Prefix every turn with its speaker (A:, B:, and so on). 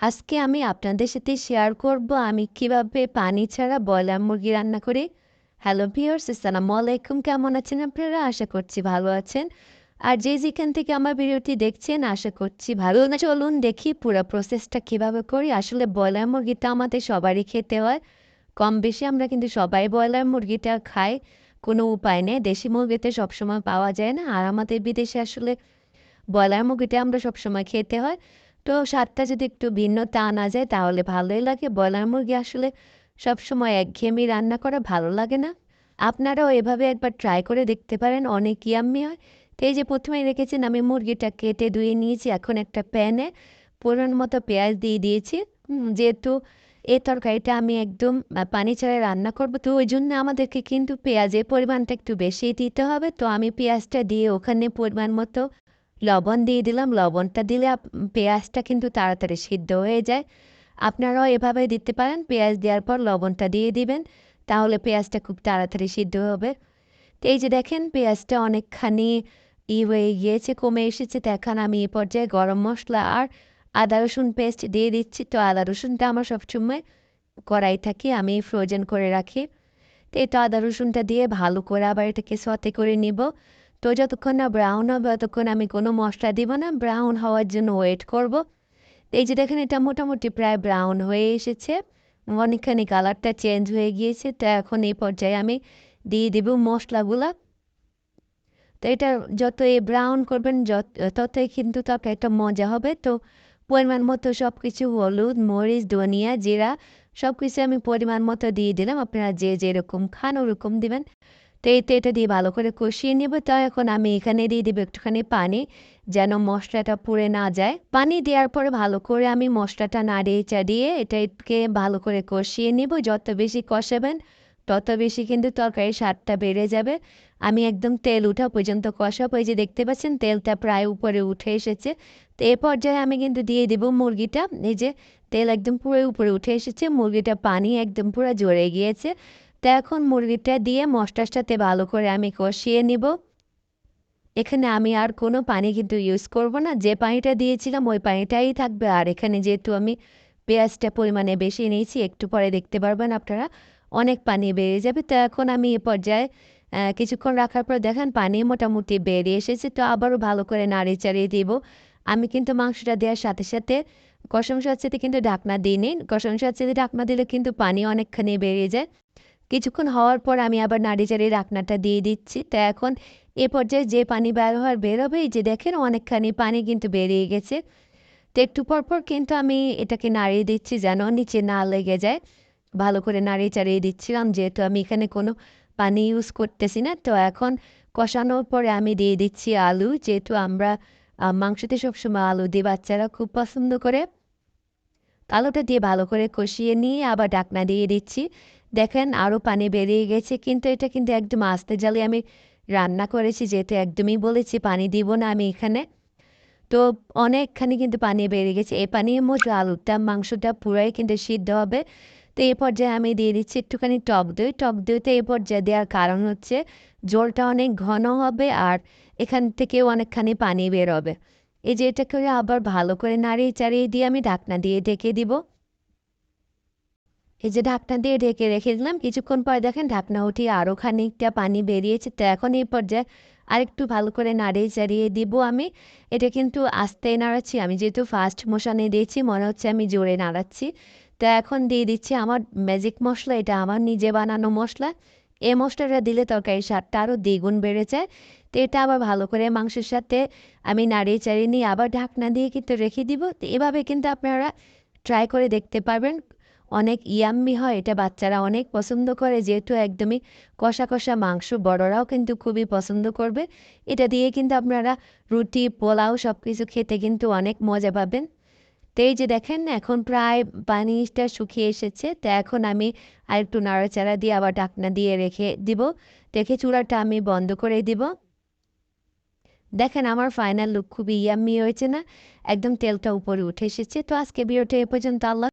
A: আজকে আমি আপনাদের সাথে শেয়ার করব আমি কীভাবে পানি ছাড়া ব্রয়লার মুরগি রান্না করি। হ্যালো ভিউয়ার্স আসসালামু আলাইকুম। কেমন আছেন আপনারা? আশা করছি ভালো আছেন। আর যে যেখান থেকে আমার ভিডিওটি দেখছেন, আশা করছি ভালো না চলুন দেখি পুরো প্রসেসটা কীভাবে করি। আসলে ব্রয়লার মুরগিটা আমাদের সবারই খেতে হয়। কম বেশি আমরা কিন্তু সবাই ব্রয়লার মুরগিটা খাই। কোনো উপায় নেই। দেশি মুরগিতে সবসময় পাওয়া যায় না। আর আমাদের বিদেশে আসলে ব্রয়লার মুরগিটা আমরা সবসময় খেতে হয়। তো স্বাদটা যদি একটু ভিন্নতা আনা যায়, তাহলে ভালোই লাগে। ব্রয়লার মুরগি আসলে সবসময় একঘেয়েমি রান্না করা ভালো লাগে না। আপনারাও এভাবে একবার ট্রাই করে দেখতে পারেন, অনেক ইয়াম্মি হয়। তো এই যে প্রথমেই রেখেছেন, আমি মুরগিটা কেটে ধুয়ে নিয়েছি, এখন একটা প্যানে পরিমাণ মতো পেঁয়াজ দিয়ে দিয়েছি। যেহেতু এই তরকারিটা আমি একদম পানি ছাড়া রান্না করব, তো ওই জন্য আমাদেরকে কিন্তু পেঁয়াজের পরিমাণটা একটু বেশি দিতে হবে। তো আমি পেঁয়াজটা দিয়ে ওখানে পরিমাণ মতো লবণ দিয়ে দিলাম, লবণটা দিলে পেঁয়াজটা কিন্তু তাড়াতাড়ি সিদ্ধ হয়ে যায়। আপনারাও এভাবে দিতে পারেন, পেঁয়াজ দেওয়ার পর লবণটা দিয়ে দিবেন, তাহলে পেঁয়াজটা খুব তাড়াতাড়ি সিদ্ধ হবে। তো এই যে দেখেন, পেঁয়াজটা অনেকখানি ই হয়ে গিয়েছে, কমে এসেছে। তো এখন আমি এই পর্যায়ে গরম মশলা আর আদা রসুন পেস্ট দিয়ে দিচ্ছি। তো আদা রসুনটা আমার সবসময় কড়াই থাকি, আমি ফ্রোজেন করে রাখি। তো এটা আদা রসুনটা দিয়ে ভালো করে আবার এটাকে সতে করে নিব। তো যতক্ষণ না ব্রাউন হবে, ততক্ষণ আমি কোনো মশলা দিব না। ব্রাউন হওয়ার জন্য ওয়েট করব। এই যে দেখেন, এটা মোটামুটি প্রায় ব্রাউন হয়ে এসেছে। অনেকখানি কালারটা চেঞ্জ হয়ে গিয়েছে। তো এখন এই পর্যায়ে আমি দিয়ে দেব মশলাগুলা। তো এটা যত এই ব্রাউন করবেন ততই কিন্তু তরকারিটা মজা হবে। তো পরিমাণ মতো সব কিছু হলুদ, মরিচ, ধনিয়া, জিরা সব কিছু আমি পরিমাণ মতো দিয়ে দিলাম। আপনারা যে যেরকম খান, ওরকম দিবেন। তো এতে এটা দিয়ে ভালো করে কষিয়ে নেব। তো এখন আমি এখানে দিয়ে দেবো একটুখানি পানি, যেন মশলাটা পুড়ে না যায়। পানি দেওয়ার পরে ভালো করে আমি মশলাটা নাড়িয়ে চাড়িয়ে এটাকে ভালো করে কষিয়ে নেব। যত বেশি কষাবেন, তত বেশি কিন্তু তরকারির স্বাদটা বেড়ে যাবে। আমি একদম তেল উঠা পর্যন্ত কষাবো। এই যে দেখতে পাচ্ছেন, তেলটা প্রায় উপরে উঠে এসেছে। তো এ পর্যায়ে আমি কিন্তু দিয়ে দেব মুরগিটা। এই যে তেল একদম পুরো উপরে উঠে এসেছে। মুরগিটা পানি একদম পুরো জড়ে গিয়েছে। তো এখন মুরগিটা দিয়ে মশলার সাথে ভালো করে আমি কষিয়ে নিব। এখানে আমি আর কোনো পানি কিন্তু ইউজ করব না। যে পানিটা দিয়েছিলাম, ওই পানিটাই থাকবে। আর এখানে যেহেতু আমি পেঁয়াজটা পরিমাণে বেশি নিয়েছি, একটু পরে দেখতে পারবেন আপনারা। অনেক পানি বেড়ে যাবে। তো এখন আমি এ পর্যায়ে কিছুক্ষণ রাখার পর দেখেন পানি মোটামুটি বেরিয়ে এসেছে। তো আবারও ভালো করে নাড়িয়ে চাড়িয়ে দিব। আমি কিন্তু মাংসটা দেওয়ার সাথে সাথে কষম সাথে কিন্তু ঢাকনা দিইনি কষম সাথে ঢাকনা দিলে কিন্তু পানি অনেকখানি বেরিয়ে যায়। কিছুক্ষণ হওয়ার পর আমি আবার নাড়ি চাড়িয়ে ঢাকনাটা দিয়ে দিচ্ছি। তো এখন এ পর্যায়ে যে পানি বের হওয়ার বেরোবে এই যে দেখেন অনেকখানি পানি কিন্তু বেরিয়ে গেছে। তো একটু পর পর কিন্তু আমি এটাকে নাড়িয়ে দিচ্ছি যেন নিচে না লেগে যায়। ভালো করে নাড়িয়ে চাড়িয়ে দিচ্ছিলাম, যেহেতু আমি এখানে কোনো পানি ইউজ করতেছি না। তো এখন কষানোর পরে আমি দিয়ে দিচ্ছি আলু, যেহেতু আমরা মাংসতে সবসময় আলু দিই বাচ্চারা খুব পছন্দ করে। আলুটা দিয়ে ভালো করে কষিয়ে নিয়ে আবার ডাকনা দিয়ে দিচ্ছি। দেখেন আরও পানি বেরিয়ে গেছে, কিন্তু এটা কিন্তু একদম আস্তে জালে। আমি রান্না করেছি, যেহেতু একদমই বলেছি, পানি দিব না আমি এখানে। তো অনেকখানি কিন্তু পানি বেরিয়ে গেছে। এই পানির মধ্যে আলুটা, মাংসটা পুরাই কিন্তু সিদ্ধ হবে। তো এই পর্যায়ে আমি দিয়ে দিচ্ছি একটুখানি টক দই। টক দইতে এই পর্যায়ে দেওয়ার কারণ হচ্ছে জলটা অনেক ঘন হবে আর এখান থেকেও অনেকখানি পানি বের হবে। এই যে এটা করে আবার ভালো করে নাড়িয়ে চাড়িয়ে দিয়ে আমি ঢাকনা দিয়ে ঢেকে দিব। এই যে ঢাকনা দিয়ে ঢেকে রেখে দিলাম কিছুক্ষণ পর দেখেন ঢাকনা উঠিয়ে আরও খানিকটা পানি বেরিয়েছে। তো এখন এই পর্যায়ে আরেকটু ভালো করে নাড়িয়ে চাড়িয়ে দিব আমি। এটা কিন্তু আস্তে নাড়াচ্ছি, আমি যেহেতু ফার্স্ট মশানে দিয়েছি, মনে হচ্ছে আমি জোরে নাড়াচ্ছি। তো এখন দিয়ে দিচ্ছি আমার ম্যাজিক মশলা, এটা আমার নিজে বানানো মশলা। এই মশলাটা দিলে তরকারির স্বাদটা আরও দ্বিগুণ বেড়ে যায়। তো এটা আবার ভালো করে মাংসের সাথে আমি নাড়িয়ে চাড়িয়ে নিয়ে আবার ঢাকনা দিয়ে কিন্তু রেখে দিব। তো এভাবে কিন্তু আপনারা ট্রাই করে দেখতে পারবেন। অনেক ইয়াম্মি হয়, এটা বাচ্চারা অনেক পছন্দ করে, যেহেতু একদমই কষা কষা মাংস, বড়রাও কিন্তু খুবই পছন্দ করবে। এটা দিয়ে কিন্তু আপনারা রুটি, পোলাও সব কিছু খেতে কিন্তু অনেক মজা পাবেন। তো এই যে দেখেন, এখন প্রায় পানিটা শুকিয়ে এসেছে, তো এখন আমি আর একটু নাড়াচাড়া দিয়ে আবার ঢাকনা দিয়ে রেখে দিব। রেখে চূড়াটা আমি বন্ধ করে দিব। দেখেন আমার ফাইনাল লুক খুবই ইয়াম্মি হয়েছে না, একদম তেলটা উপরে উঠে এসেছে। তো আজকে ভিডিওটা এ পর্যন্ত, আল্লাহ